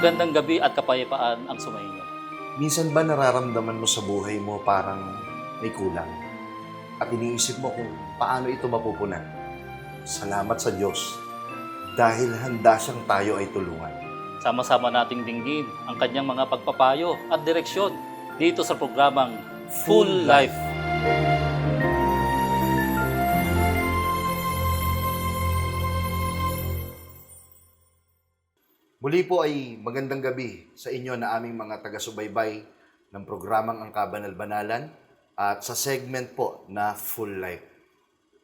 Magandang gabi at kapayapaan ang sumainyo. Minsan ba nararamdaman mo sa buhay mo parang may kulang? At iniisip mo kung paano ito mapupunan? Salamat sa Diyos dahil handa siyang tayo ay tulungan. Sama-sama nating dinggin ang kanyang mga pagpapayo at direksyon dito sa programang Full Life. Muli po ay magandang gabi sa inyo na aming mga taga-subaybay ng programang Ang Kabanal-Banalan at sa segment po na Full Life.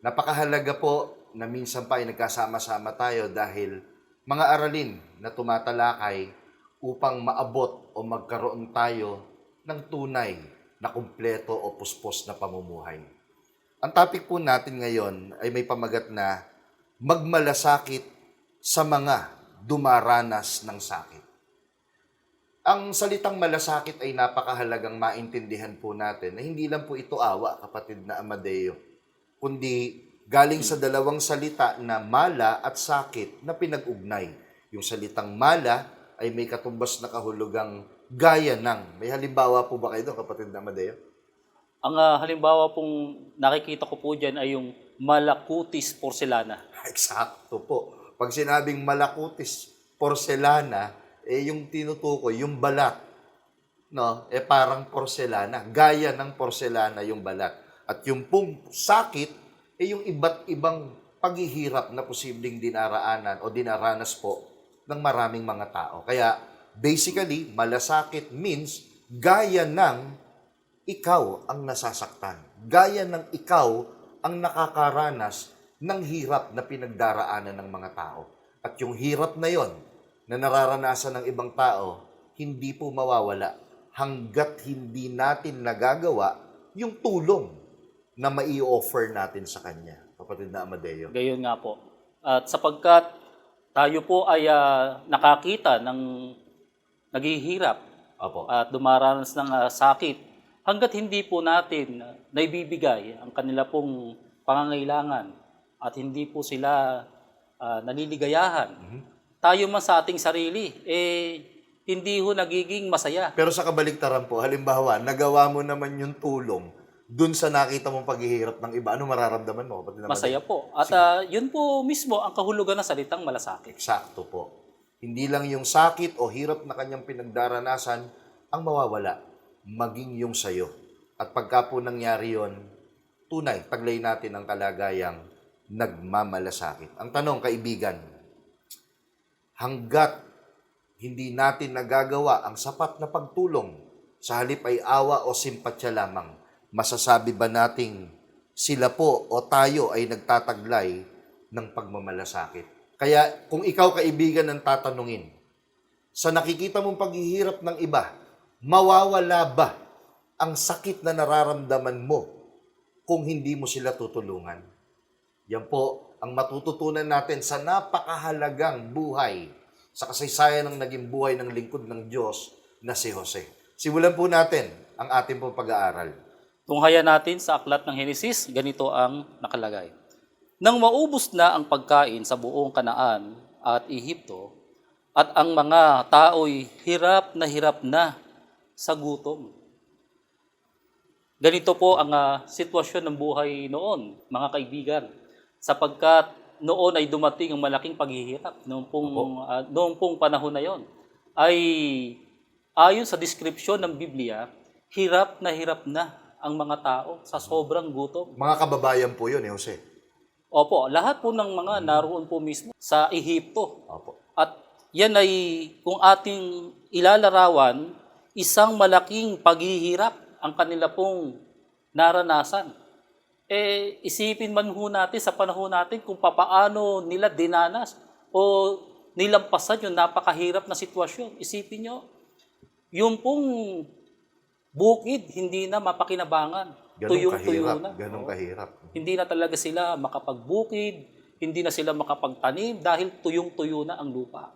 Napakahalaga po na minsan pa ay nagkasama-sama tayo dahil mga aralin na tumatalakay upang maabot o magkaroon tayo ng tunay na kumpleto o puspos na pamumuhay. Ang topic po natin ngayon ay may pamagat na magmalasakit sa mga dumaranas ng sakit. Ang salitang malasakit ay napakahalagang maintindihan po natin na hindi lang po ito awa, kapatid na Amadeo, kundi galing sa dalawang salita na mala at sakit na pinag-ugnay. Yung salitang mala ay may katumbas na kahulugang gaya ng. May halimbawa po ba kayo doon, kapatid na Amadeo? Ang ah, halimbawa pong nakikita ko po dyan ay yung Malakutis Porcelana. Eksakto po. Pag sinabing malakutis porselana, eh yung tinutukoy, yung balat, no, eh parang porselana. Gaya ng porselana yung balat. At yung pong sakit, eh yung iba't ibang paghihirap na posibleng dinaraanan o dinaranas po ng maraming mga tao. Kaya basically, malasakit means gaya ng ikaw ang nasasaktan. Gaya ng ikaw ang nakakaranas ng hirap na pinagdaraanan ng mga tao. At yung hirap na yon na nararanasan ng ibang tao, hindi po mawawala hanggat hindi natin nagagawa yung tulong na mai-offer natin sa Kanya. Kapatid na Amadeo. Gayon nga po. At sapagkat tayo po ay ah, nakakita ng naghihirap Opo. at dumaranas ng ah, sakit, hanggat hindi po natin naibibigay ang kanila pong pangangailangan at hindi po sila ah, naliligayahan, tayo man sa ating sarili, eh, hindi ho nagiging masaya. Pero sa kabaliktaran po, halimbawa, nagawa mo naman yung tulong dun sa nakita mong paghihirap ng iba, ano mararamdaman mo? Amadeo? Masaya po. At ah, yun po mismo ang kahulugan ng salitang malasakit. Eksakto po. Hindi lang yung sakit o hirap na kanyang pinagdaranasan ang mawawala, maging yung sayo. At pagka po nangyari yon, tunay, taglay natin ang kalagayang nagmamalasakit. Ang tanong, kaibigan, hanggat hindi natin nagagawa ang sapat na pagtulong, sa halip ay awa o simpatya lamang, masasabi ba nating sila po o tayo ay nagtataglay ng pagmamalasakit? Kaya kung ikaw kaibigan ang tatanungin, sa nakikita mong paghihirap ng iba, mawawala ba ang sakit na nararamdaman mo kung hindi mo sila tutulungan? Yan po ang matututunan natin sa napakahalagang buhay sa kasaysayan ng naging buhay ng lingkod ng Diyos na si Jose. Simulan po natin ang ating pong pag-aaral. Tunghayan natin sa aklat ng Henesis, ganito ang nakalagay. Nang maubos na ang pagkain sa buong Kanaan at Ehipto, at ang mga tao'y hirap na hirap na sa gutom. Ganito po ang ah, sitwasyon ng buhay noon, mga kaibigan, sapagkat noon ay dumating ang malaking paghihirap noong pong, ah, noong pong panahon na yon ay ayon sa description ng Biblia, hirap na hirap na ang mga tao sa sobrang gutom. Mga kababayan po yun, eh, Jose. Opo, lahat po ng mga naroon po mismo sa Ehipto. Opo. At yan ay kung ating ilalarawan, isang malaking paghihirap ang kanila pong naranasan. Eh, isipin man ho natin sa panahon natin kung papaano nila dinanas o nilampasan yung napakahirap na sitwasyon. Isipin nyo, yung pong bukid hindi na mapakinabangan. Ganong Tuyong-tuyo kahirap. na. Ganong kahirap. Hindi na talaga sila makapagbukid, hindi na sila makapagtanim dahil tuyong-tuyo na ang lupa.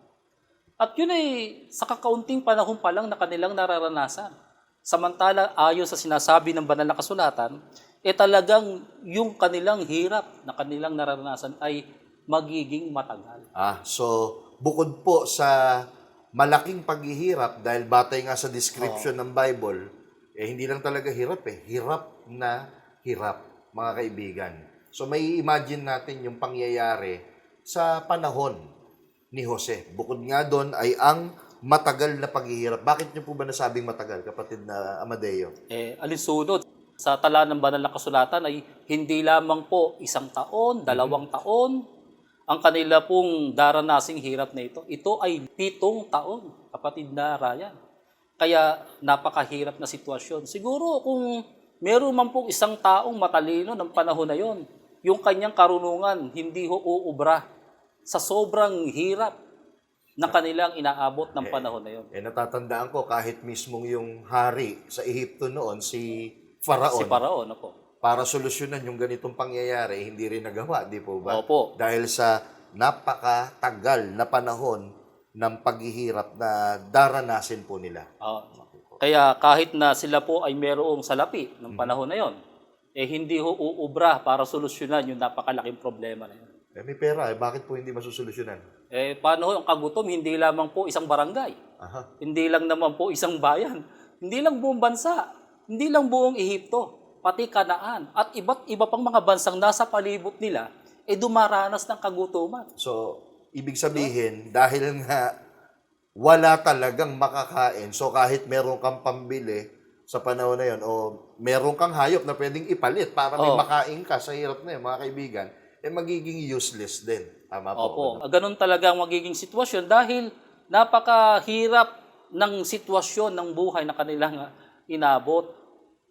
At yun ay sa kakaunting panahon pa lang na kanilang nararanasan. Samantala, ayon sa sinasabi ng banal na kasulatan, eh talagang yung kanilang hirap na kanilang nararanasan ay magiging matagal. Ah, so bukod po sa malaking paghihirap dahil batay nga sa description ng Bible, eh hindi lang talaga hirap eh. Hirap na hirap, mga kaibigan. So may imagine natin yung pangyayari sa panahon ni Jose. Bukod nga doon ay ang matagal na paghihirap. Bakit niyo po ba nasabing matagal, kapatid na Amadeo? Eh, alinsunod, sa tala ng banal na kasulatan ay hindi lamang po isang taon, dalawang taon, ang kanila pong daranasing hirap na ito. Ito ay pitong taon, kapatid na Ryan. Kaya napakahirap na sitwasyon. Siguro kung meron man pong isang taong matalino ng panahon na yon, yung kanyang karunungan hindi ho uubra sa sobrang hirap na kanilang inaabot ng panahon na yon. Eh natatandaan ko kahit mismong yung hari sa Ehipto noon, si Faraon, Si Paraon, ako. para solusyonan yung ganitong pangyayari, hindi rin nagawa, di po ba? Opo. Dahil sa napakatagal na panahon ng paghihirap na daranasin po nila. Ah, kaya kahit na sila po ay merong salapi ng panahon na yon, eh hindi ho uubra para solusyonan yung napakalaking problema na yun. Eh may pera, eh, bakit po hindi masusolusyonan? Eh paano ho ang kagutom? Hindi lamang po isang barangay. Aha. Hindi lang naman po isang bayan. Hindi lang buong bansa. Hindi lang buong Ehipto. Pati Kanaan. At iba't iba pang mga bansang nasa palibot nila, eh dumaranas ng kagutuman. So, ibig sabihin, dahil nga wala talagang makakain, so kahit meron kang pambili sa panahon na yon o meron kang hayop na pwedeng ipalit para may Oo. makain ka sa hirap na yun, mga kaibigan, eh magiging useless din. Tama po. Opo. Ganun talaga ang magiging sitwasyon dahil napakahirap ng sitwasyon ng buhay na kanilang inabot.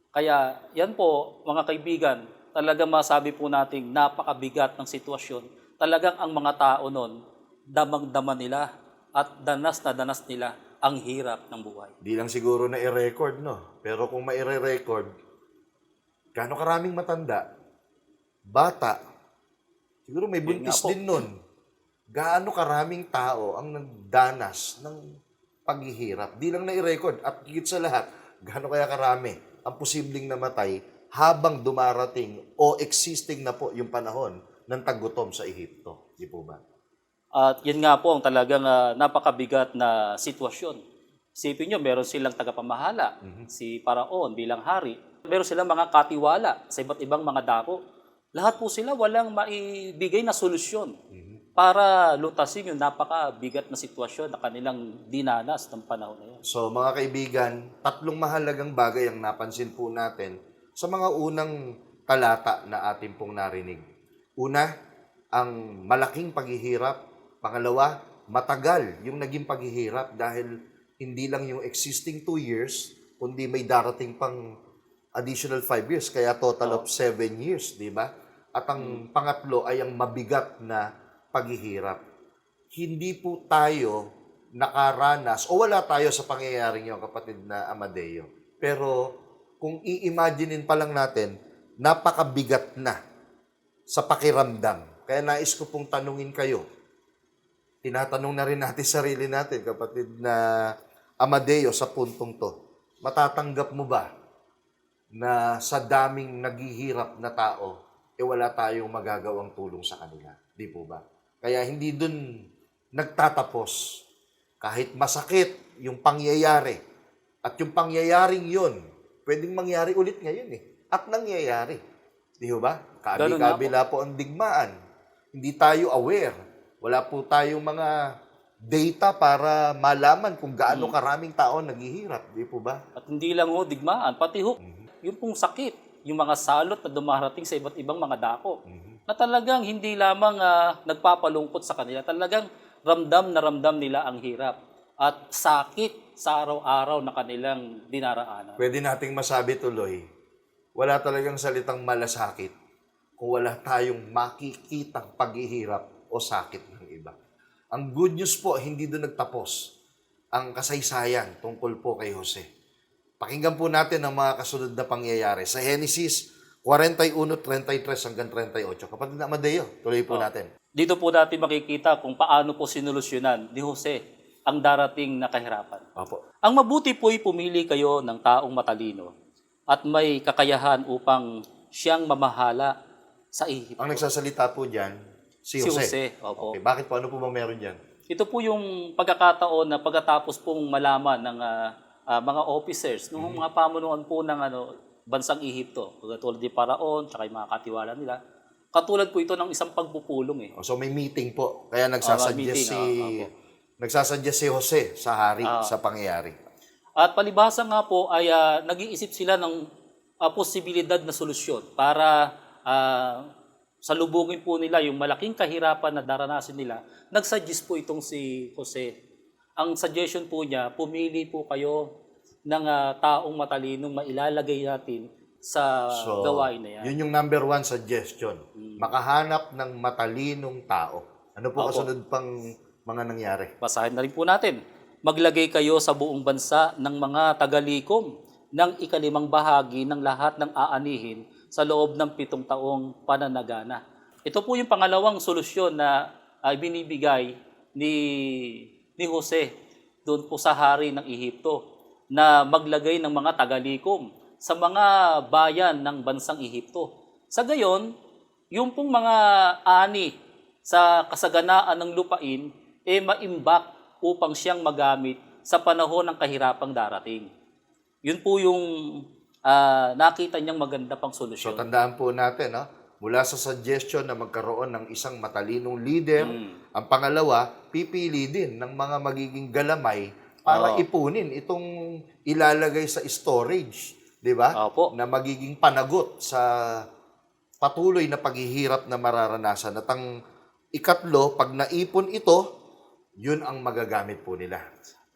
Kaya yan po, mga kaibigan, talaga masabi po nating napakabigat ng sitwasyon. Talagang ang mga tao noon, damang-dama nila at danas na danas nila ang hirap ng buhay. Di lang siguro na i-record, no? Pero kung maire-record, gaano karaming matanda, bata, siguro may buntis din nun. Gaano karaming tao ang nagdanas ng paghihirap. Di lang na i-record. At higit sa lahat, gaano kaya karami ang posibleng namatay habang dumarating o existing na po yung panahon ng tagutom sa Ehipto. Di po ba? At yun nga po ang talagang ah, napakabigat na sitwasyon. Isipin nyo, meron silang tagapamahala, si Paraon bilang hari. Meron silang mga katiwala sa iba't ibang mga dako. Lahat po sila walang maibigay na solusyon para lutasin yung napakabigat na sitwasyon na kanilang dinanas ng panahon na yun. So mga kaibigan, tatlong mahalagang bagay ang napansin po natin sa mga unang talata na ating pong narinig. Una, ang malaking paghihirap. Pangalawa, matagal yung naging paghihirap dahil hindi lang yung existing two years, kundi may darating pang additional five years, kaya total of seven years, di ba? At ang pangatlo ay ang mabigat na paghihirap. Hindi po tayo nakaranas o wala tayo sa pangyayaring yun, kapatid na Amadeo. Pero kung i-imaginein pa lang natin, napakabigat na sa pakiramdam. Kaya nais ko pong tanungin kayo. Tinatanong na rin natin sarili natin, kapatid na Amadeo, sa puntong to. Matatanggap mo ba na sa daming naghihirap na tao, eh wala tayong magagawang tulong sa kanila? Di po ba? Kaya hindi dun nagtatapos. Kahit masakit yung pangyayari. At yung pangyayaring yun, pwedeng mangyari ulit ngayon eh. At nangyayari. Di ba? Kabi-kabila po ang digmaan. Hindi tayo aware. Wala po tayong mga data para malaman kung gaano karaming tao naghihirap. Di po ba? At hindi lang ho digmaan, pati ho, yung pong sakit, yung mga salot na dumarating sa iba't ibang mga dako, na talagang hindi lamang ah, nagpapalungkot sa kanila, talagang ramdam na ramdam nila ang hirap at sakit sa araw-araw na kanilang dinaraanan. Pwede nating masabi tuloy, wala talagang salitang malasakit kung wala tayong makikitang paghihirap o sakit ng iba. Ang good news po, hindi doon nagtapos ang kasaysayan tungkol po kay Jose. Pakinggan po natin ang mga kasunod na pangyayari. Sa Genesis 41, 33 hanggang 38. Kapatid na Amadeo, tuloy po natin. Dito po natin makikita kung paano po sinolusyonan ni Jose ang darating na kahirapan. Opo. Ang mabuti po'y pumili kayo ng taong matalino at may kakayahan upang siyang mamahala sa ihip. Ang nagsasalita po dyan, si Si Jose. Jose, opo. Okay, bakit po? Ano po ba meron dyan? Ito po yung pagkakataon na pagkatapos pong malaman ng ah, ah, mga officers, ng mga pamunuan po ng ano, bansang Ehipto, tulad ni Paraon, tsaka yung mga katiwala nila, katulad po ito ng isang pagpupulong eh. Oh, So may meeting po. Kaya nagsasuggest meeting, si ah, opo. nagsasuggest si Jose sa hari Ah. sa pangyayari. At palibhasa nga po ay ah, nag-iisip sila ng ah, posibilidad na solusyon para ah, salubungin po nila yung malaking kahirapan na daranasin nila. Nag-suggest po itong si Jose. Ang suggestion po niya, pumili po kayo ng ah, taong matalinong mailalagay natin sa So, gawain na yan. yun yung number one suggestion. Hmm. Makahanap ng matalinong tao. Ano po Opo. kasunod pang mga nangyari? Basahin na rin po natin. Maglagay kayo sa buong bansa ng mga tagalikom ng ikalimang bahagi ng lahat ng aanihin sa loob ng pitong taong pananagana. Ito po yung pangalawang solusyon na ay binibigay ni, ni Jose doon po sa hari ng Ehipto na maglagay ng mga tagalikom sa mga bayan ng bansang Ehipto. Sa gayon, yung pong mga ani sa kasaganaan ng lupain, eh maimbak upang siyang magamit sa panahon ng kahirapang darating. Yun po yung ah, nakita niyang maganda pang So solusyon. tandaan po natin, no? mula sa suggestion na magkaroon ng isang matalinong leader, Mm. ang pangalawa, pipili din ng mga magiging galamay para Oo. ipunin itong ilalagay sa storage, di ba? Opo. Na magiging panagot sa patuloy na paghihirap na mararanasan. At ang ikatlo, pag naipon ito, yun ang magagamit po nila.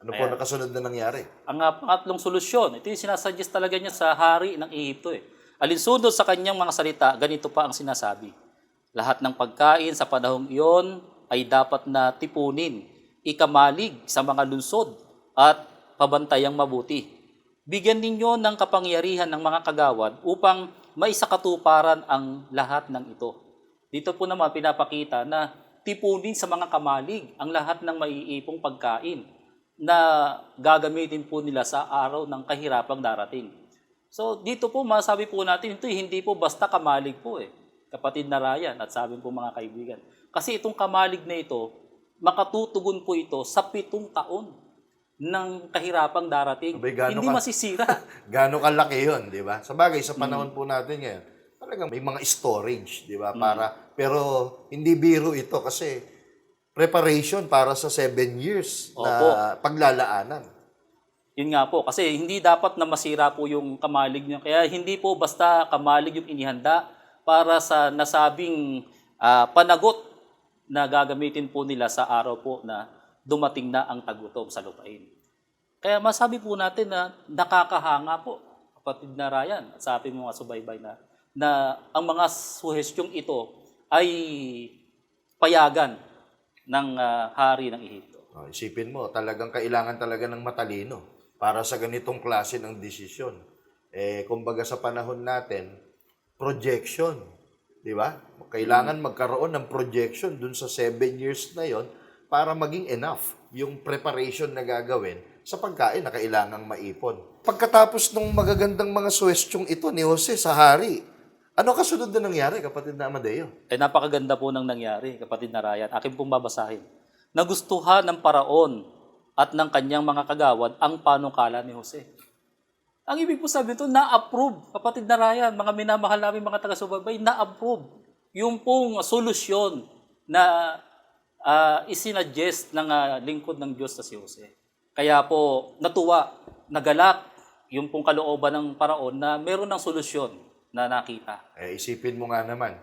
Ano po Ayan. nakasunod na nangyari? Ang ah, pangatlong solusyon, ito yung sinasuggest talaga niya sa hari ng Ehipto. Eh. Alinsunod sa kanyang mga salita, ganito pa ang sinasabi. Lahat ng pagkain sa panahong iyon ay dapat na tipunin, ikamalig sa mga lunsod at pabantayang mabuti. Bigyan ninyo ng kapangyarihan ng mga kagawad upang maisakatuparan ang lahat ng ito. Dito po naman pinapakita na tipunin sa mga kamalig ang lahat ng maiipong pagkain na gagamitin po nila sa araw ng kahirapang darating. So dito po masabi po natin, ito hindi po basta kamalig po eh. Kapatid na Ryan at sabi po mga kaibigan. Kasi itong kamalig na ito, makatutugon po ito sa pitong taon ng kahirapang darating. Abay, hindi ka- masisira. Gaano kalaki yun, di ba? Sa bagay, sa panahon po natin ngayon, talagang may mga storage, di ba? Para, pero hindi biro ito kasi preparation para sa seven years na Opo. paglalaanan. Yun nga po, kasi hindi dapat na masira po yung kamalig niyo. Kaya hindi po basta kamalig yung inihanda para sa nasabing ah, panagot na gagamitin po nila sa araw po na dumating na ang tagutom sa lupain. Kaya masabi po natin na nakakahanga po, kapatid na Ryan, at sa ating mga subaybay na, na ang mga suhestyong ito ay payagan ng ah, hari ng Ehipto. Oh, isipin mo, talagang kailangan talaga ng matalino para sa ganitong klase ng desisyon. Eh, kumbaga sa panahon natin, projection, di ba? Kailangan magkaroon ng projection dun sa seven years na yon para maging enough yung preparation na gagawin sa pagkain na kailangang maipon. Pagkatapos ng magagandang mga suwestyong ito ni Jose sa hari, ano kasunod na nangyari, kapatid na Amadeo? Eh napakaganda po ng nangyari, kapatid na Ryan. Akin pong babasahin. Nagustuhan ng paraon at ng kanyang mga kagawad ang panukala ni Jose. Ang ibig po sabihin ito, na-approve, kapatid na Ryan, mga minamahal namin mga taga-subaybay, na-approve. Yung pong solusyon na uh, isinadjust ng ah, lingkod ng Diyos na si Jose. Kaya po, natuwa, nagalak yung pong kalooban ng paraon na meron ng solusyon na nakita. Eh, isipin mo nga naman,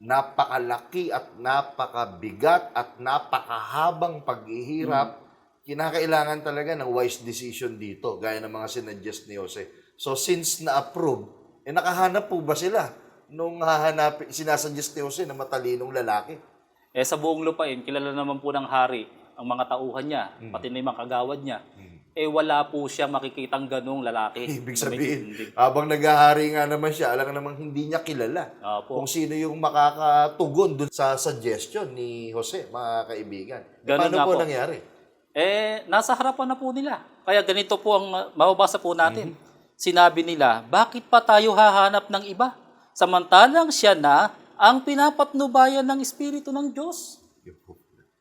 napakalaki at napakabigat at napakahabang paghihirap, kinakailangan talaga ng wise decision dito, gaya ng mga sinuggest ni Jose. So, since na-approve, eh nakahanap po ba sila nung hahanap, sinasuggest ni Jose na matalinong lalaki? Eh sa buong lupain, kilala naman po ng hari ang mga tauhan niya, Hmm. pati na yung mga kagawad niya. Eh wala po siya makikitang ganong lalaki. Ibig sabihin, tindig. habang naghahari nga naman siya, alam namang hindi niya kilala Opo. kung sino yung makakatugon dun sa suggestion ni Jose, mga kaibigan. Eh, Ganun Paano po po. nangyari? Eh, nasa harapan na po nila. Kaya ganito po ang mababasa po natin. Hmm. Sinabi nila, bakit pa tayo hahanap ng iba? Samantalang siya na ang pinapatnubayan ng Espiritu ng Diyos.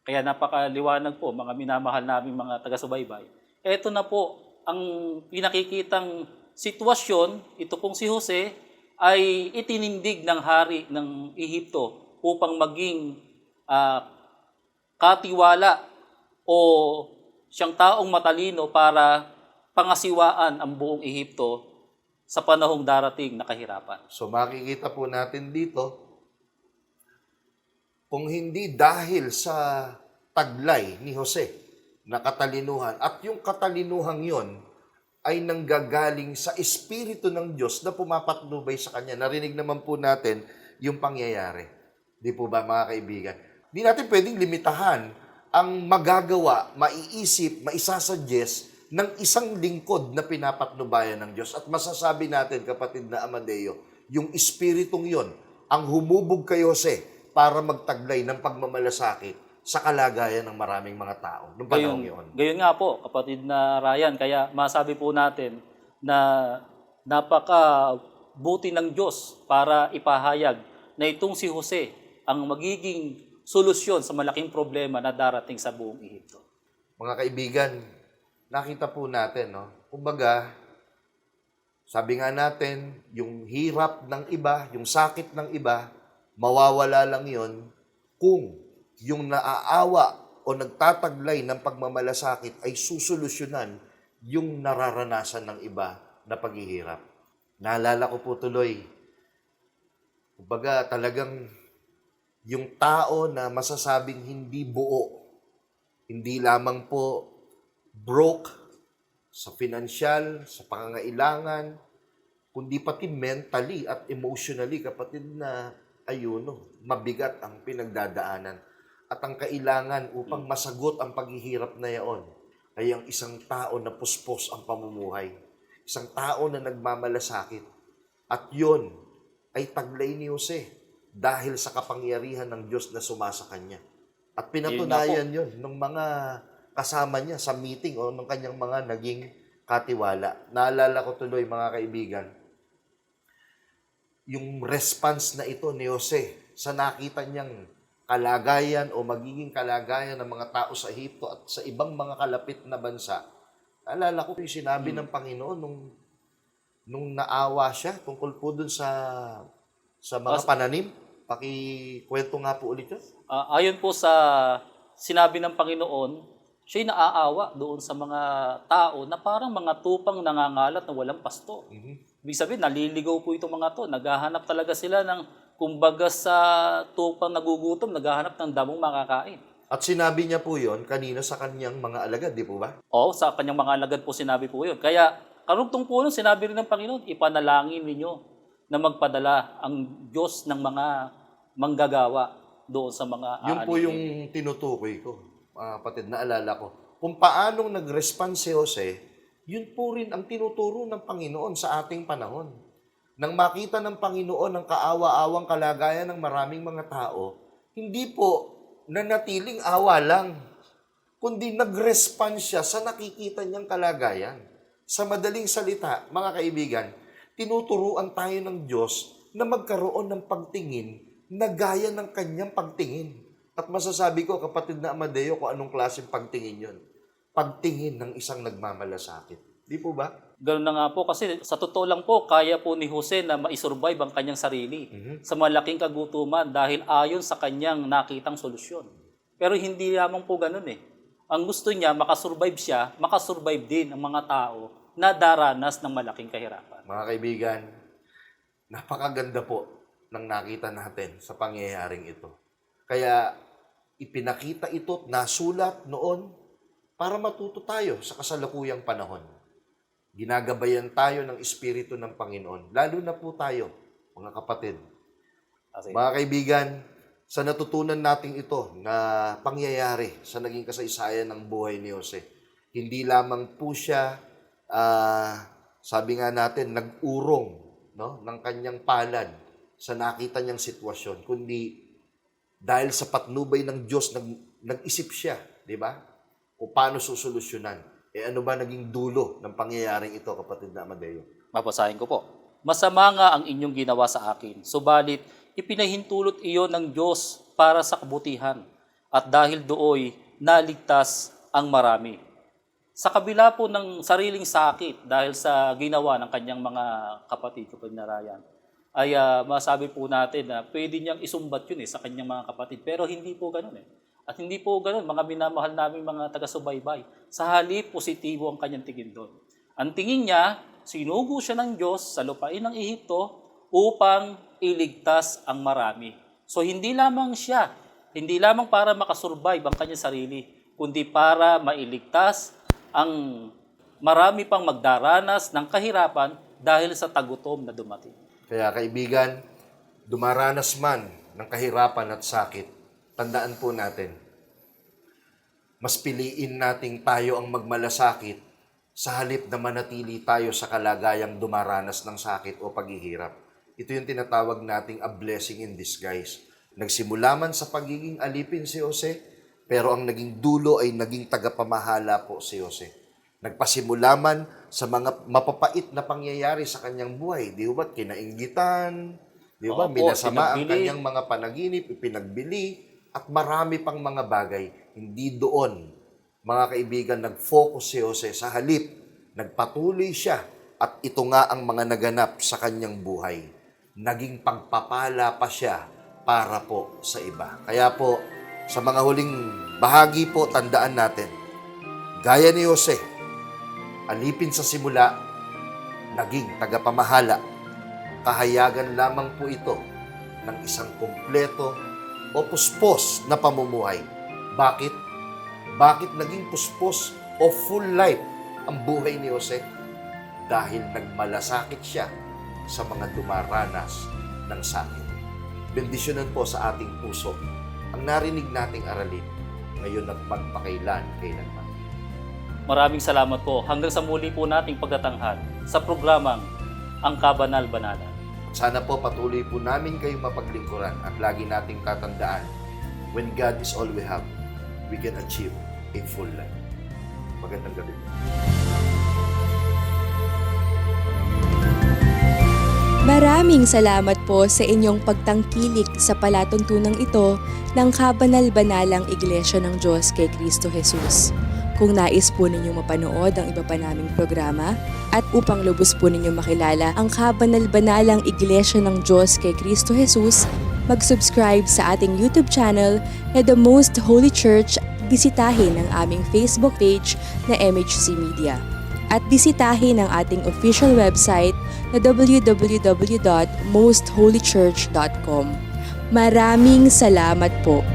Kaya napakaliwanag po, mga minamahal naming mga taga-subaybay. Ito na po ang pinakikitang sitwasyon, ito pong si Jose ay itinindig ng hari ng Ehipto upang maging ah, katiwala o siyang taong matalino para pangasiwaan ang buong Ehipto sa panahong darating na kahirapan. So makikita po natin dito, kung hindi dahil sa taglay ni Jose na katalinuhan at yung katalinuhang yon ay nanggagaling sa Espiritu ng Diyos na pumapatnubay sa Kanya. Narinig naman po natin yung pangyayari. Di po ba mga kaibigan? Di natin pwedeng limitahan ang magagawa, maiisip, maisasuggest ng isang lingkod na pinapatnubayan ng Diyos. At masasabi natin, kapatid na Amadeo, yung Espiritong yon ang humubog kay Jose para magtaglay ng pagmamalasakit sa kalagayan ng maraming mga tao noong panahong Gayon, yun. gayon nga po, kapatid na Ryan. Kaya masabi po natin na napaka buti ng Diyos para ipahayag na itong si Jose ang magiging solusyon sa malaking problema na darating sa buong Ehipto. Mga kaibigan, nakita po natin, no? Kumbaga, sabi nga natin, yung hirap ng iba, yung sakit ng iba, mawawala lang yon kung yung naaawa o nagtataglay ng pagmamalasakit ay susolusyonan yung nararanasan ng iba na paghihirap. Naalala ko po tuloy, kumbaga talagang yung tao na masasabing hindi buo, hindi lamang po broke sa financial, sa pangangailangan, kundi pati mentally at emotionally, kapatid na ayuno, mabigat ang pinagdadaanan. At ang kailangan upang masagot ang paghihirap na yaon ay ang isang tao na puspos ang pamumuhay. Isang tao na nagmamalasakit. At yon ay taglay ni Jose dahil sa kapangyarihan ng Diyos na sumasa kanya. At pinatunayan yon ng mga kasama niya sa meeting o ng kanyang mga naging katiwala. Naalala ko tuloy mga kaibigan, yung response na ito ni Jose sa nakita niyang kalagayan o magiging kalagayan ng mga tao sa Ehipto at sa ibang mga kalapit na bansa. Naalala ko yung sinabi ng Panginoon nung nung naawa siya tungkol po dun sa sa mga Pas- pananim. Pakikwento nga po ulit yun. Ah, ayon po sa sinabi ng Panginoon, siya'y naaawa doon sa mga tao na parang mga tupang nangangalat na walang pasto. Mhm. Ibig sabihin, naliligaw po itong mga to. Naghahanap talaga sila ng, kumbaga sa tupang nagugutom, naghahanap ng damong makakain. At sinabi niya po yon kanina sa kanyang mga alagad, di po ba? O, sa kanyang mga alagad po sinabi po yun. Kaya, karugtong po nun, sinabi rin ng Panginoon, ipanalangin ninyo na magpadala ang Diyos ng mga manggagawa doon sa mga Yun po yung tinutukoy ko, mga kapatid, naalala ko. Kung paanong nag-respond si Jose, yun po rin ang tinuturo ng Panginoon sa ating panahon. Nang makita ng Panginoon ang kaawa-awang kalagayan ng maraming mga tao, hindi po nanatiling awa lang, kundi nag-respond siya sa nakikita niyang kalagayan. Sa madaling salita, mga kaibigan, tinuturuan tayo ng Diyos na magkaroon ng pagtingin na gaya ng kanyang pagtingin. At masasabi ko, kapatid na Amadeo, kung anong klaseng pagtingin yon. Pagtingin ng isang nagmamalasakit. Di po ba? Ganun na nga po kasi sa totoo lang po, kaya po ni Jose na maisurvive ang kanyang sarili Mhm. sa malaking kagutuman dahil ayon sa kanyang nakitang solusyon. Pero hindi lamang po ganun eh. Ang gusto niya, makasurvive siya, makasurvive din ang mga tao na daranas ng malaking kahirapan. Mga kaibigan, napakaganda po ng nakita natin sa pangyayaring ito. Kaya ipinakita ito, nasulat noon para matuto tayo sa kasalukuyang panahon. Ginagabayan tayo ng Espiritu ng Panginoon, lalo na po tayo, mga kapatid. Kasi, Mga kaibigan, sa natutunan nating ito na pangyayari sa naging kasaysayan ng buhay ni Jose, hindi lamang po siya, ah, sabi nga natin, nag-urong no, ng kanyang palad sa nakita niyang sitwasyon, kundi dahil sa patnubay ng Diyos, nag, nag-isip siya, di ba? O paano susolusyonan. Eh ano ba naging dulo ng pangyayaring ito, kapatid na Amadeo? Mabasahin ko po. Masama nga ang inyong ginawa sa akin, subalit ipinahintulot iyon ng Diyos para sa kabutihan, at dahil dooy naligtas ang marami. Sa kabila po ng sariling sakit dahil sa ginawa ng kanyang mga kapatid, kapatid na Ryan, ay ah, masabi po natin na pwede niyang isumbat yun eh sa kanyang mga kapatid. Pero hindi po ganun eh. At hindi po ganun, mga minamahal naming mga taga-subaybay. Sa halip, positibo ang kanyang tingin doon. Ang tingin niya, sinugo siya ng Diyos sa lupain ng Ehipto upang iligtas ang marami. So hindi lamang siya, hindi lamang para makasurvive ang kanyang sarili, kundi para mailigtas ang marami pang magdaranas ng kahirapan dahil sa tagutom na dumating. Kaya kaibigan, dumaranas man ng kahirapan at sakit, tandaan po natin, mas piliin nating tayo ang magmalasakit sa halip na manatili tayo sa kalagayang dumaranas ng sakit o paghihirap. Ito yung tinatawag nating a blessing in disguise. Nagsimula man sa pagiging alipin si Jose, pero ang naging dulo ay naging tagapamahala po si Jose. Nagpasimula man sa mga mapapait na pangyayari sa kanyang buhay. Di ba? Kinainggitan, di ba? Minasama ang kanyang mga panaginip, ipinagbili, at marami pang mga bagay. Hindi doon, mga kaibigan, nag-focus si Jose sa halip. Nagpatuloy siya at ito nga ang mga naganap sa kanyang buhay. Naging pagpapala pa siya para po sa iba. Kaya po, sa mga huling bahagi po, tandaan natin, gaya ni Jose, alipin sa simula, naging tagapamahala. Kahayagan lamang po ito ng isang kumpleto o puspos na pamumuhay. Bakit? Bakit naging puspos o full life ang buhay ni Jose? Dahil nagmalasakit siya sa mga dumaranas ng sakit. Bendisyonan po sa ating puso ang narinig nating aralin ngayon at magpakailan kailanman. Maraming salamat po hanggang sa muli po nating pagtatanghal sa programang Ang Kabanal-Banalan. Sana po patuloy po namin kayong mapaglingkuran at lagi nating tatandaan, when God is all we have, we can achieve a full life. Magandang gabi. Maraming salamat po sa inyong pagtangkilik sa palatuntunang ito ng kabanal-banalang Iglesia ng Diyos kay Kristo Jesus. Kung nais po ninyong mapanood ang iba pa naming programa at upang lubos po ninyong makilala ang kabanal-banalang Iglesia ng Diyos kay Kristo Jesus, mag-subscribe sa ating YouTube channel na The Most Holy Church bisitahin ang aming Facebook page na MHC Media at bisitahin ang ating official website na www.mostholychurch.com. Maraming salamat po.